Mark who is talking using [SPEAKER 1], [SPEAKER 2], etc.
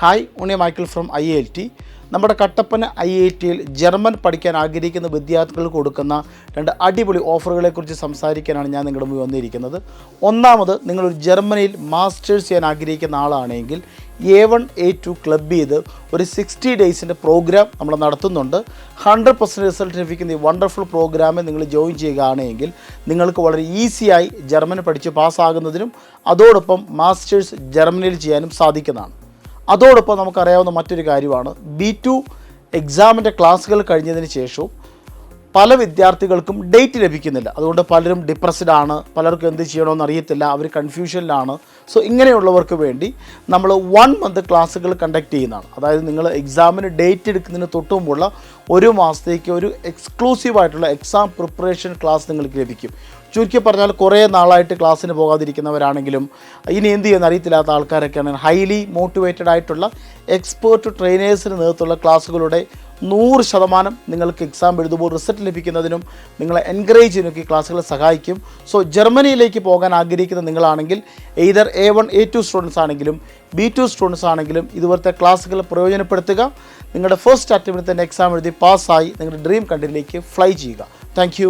[SPEAKER 1] Hi Unni Michael from I I T നമ്മുടെ Kattappana I I ടിയിൽ German പഠിക്കാൻ ആഗ്രഹിക്കുന്ന വിദ്യാർത്ഥികൾക്ക് കൊടുക്കുന്ന രണ്ട് അടിപൊളി ഓഫറുകളെക്കുറിച്ച് സംസാരിക്കാനാണ് ഞാൻ നിങ്ങളുടെ മുമ്പിൽ വന്നിരിക്കുന്നത്. ഒന്നാമത് നിങ്ങളൊരു ജർമ്മനിയിൽ മാസ്റ്റേഴ്സ് ചെയ്യാൻ ആഗ്രഹിക്കുന്ന ആളാണെങ്കിൽ A one A two club ചെയ്ത് ഒരു സിക്സ്റ്റി ഡേയ്സിന്റെ പ്രോഗ്രാം നമ്മൾ നടത്തുന്നുണ്ട്. ഹൺഡ്രഡ് പെർസെന്റ് റിസൾട്ട് ലഭിക്കുന്ന ഈ വണ്ടർഫുൾ പ്രോഗ്രാമിൽ നിങ്ങൾ ജോയിൻ ചെയ്യുകയാണെങ്കിൽ നിങ്ങൾക്ക് വളരെ ഈസിയായി ജർമ്മൻ പഠിച്ച് പാസ്സാകുന്നതിനും അതോടൊപ്പം മാസ്റ്റേഴ്സ് ജർമ്മനിയിൽ ചെയ്യാനും സാധിക്കുന്നതാണ്. അതോടൊപ്പം നമുക്കറിയാവുന്ന മറ്റൊരു കാര്യമാണ് ബി ടു എക്സാമിന്റെ ക്ലാസ്സുകൾ കഴിഞ്ഞതിന് ശേഷവും പല വിദ്യാർത്ഥികൾക്കും ഡേറ്റ് ലഭിക്കുന്നില്ല. അതുകൊണ്ട് പലരും ഡിപ്രസ്ഡ് ആണ്. പലർക്കും എന്ത് ചെയ്യണമെന്ന് അറിയത്തില്ല. അവർ കൺഫ്യൂഷനിലാണ് സോ ഇങ്ങനെയുള്ളവർക്ക് വേണ്ടി നമ്മൾ വൺ മന്ത് ക്ലാസ്സുകൾ കണ്ടക്ട് ചെയ്യുന്നതാണ്. അതായത് നിങ്ങൾ എക്സാമിന് ഡേറ്റ് എടുക്കുന്നതിന് തൊട്ട് മുമ്പുള്ള ഒരു മാസത്തേക്ക് ഒരു എക്സ്ക്ലൂസീവ് ആയിട്ടുള്ള എക്സാം പ്രിപ്പറേഷൻ ക്ലാസ് നിങ്ങൾക്ക് ലഭിക്കും. ചുരുക്കി പറഞ്ഞാൽ കുറേ നാളായിട്ട് ക്ലാസ്സിന് പോകാതിരിക്കുന്നവരാണെങ്കിലും ഇനി എന്ത് ചെയ്യുന്ന അറിയത്തില്ലാത്ത ആൾക്കാരൊക്കെയാണ്. ഹൈലി മോട്ടിവേറ്റഡ് ആയിട്ടുള്ള എക്സ്പേർട്ട് ട്രെയിനേഴ്സിന് നേതൃത്വമുള്ള ക്ലാസ്സുകളുടെ നൂറ് ശതമാനം നിങ്ങൾക്ക് എക്സാം എഴുതുമ്പോൾ റിസൾട്ട് ലഭിക്കുന്നതിനും നിങ്ങളെ എൻകറേജ് ചെയ്യുന്നൊക്കെ ഈ ക്ലാസ്സുകൾ സഹായിക്കും. സോ ജർമ്മനിയിലേക്ക് പോകാൻ ആഗ്രഹിക്കുന്ന നിങ്ങളാണെങ്കിൽ either A one A two students ആണെങ്കിലും ബി ടു സ്റ്റുഡൻസ് ആണെങ്കിലും ഇതുപോലത്തെ ക്ലാസ്സുകൾ പ്രയോജനപ്പെടുത്തുക. നിങ്ങളുടെ ഫസ്റ്റ് അറ്റംപ്റ്റിൽ തന്നെ എക്സാം എഴുതി പാസ്സായി നിങ്ങളുടെ ഡ്രീം കൺട്രിയിലേക്ക് ഫ്ലൈ ചെയ്യുക. താങ്ക്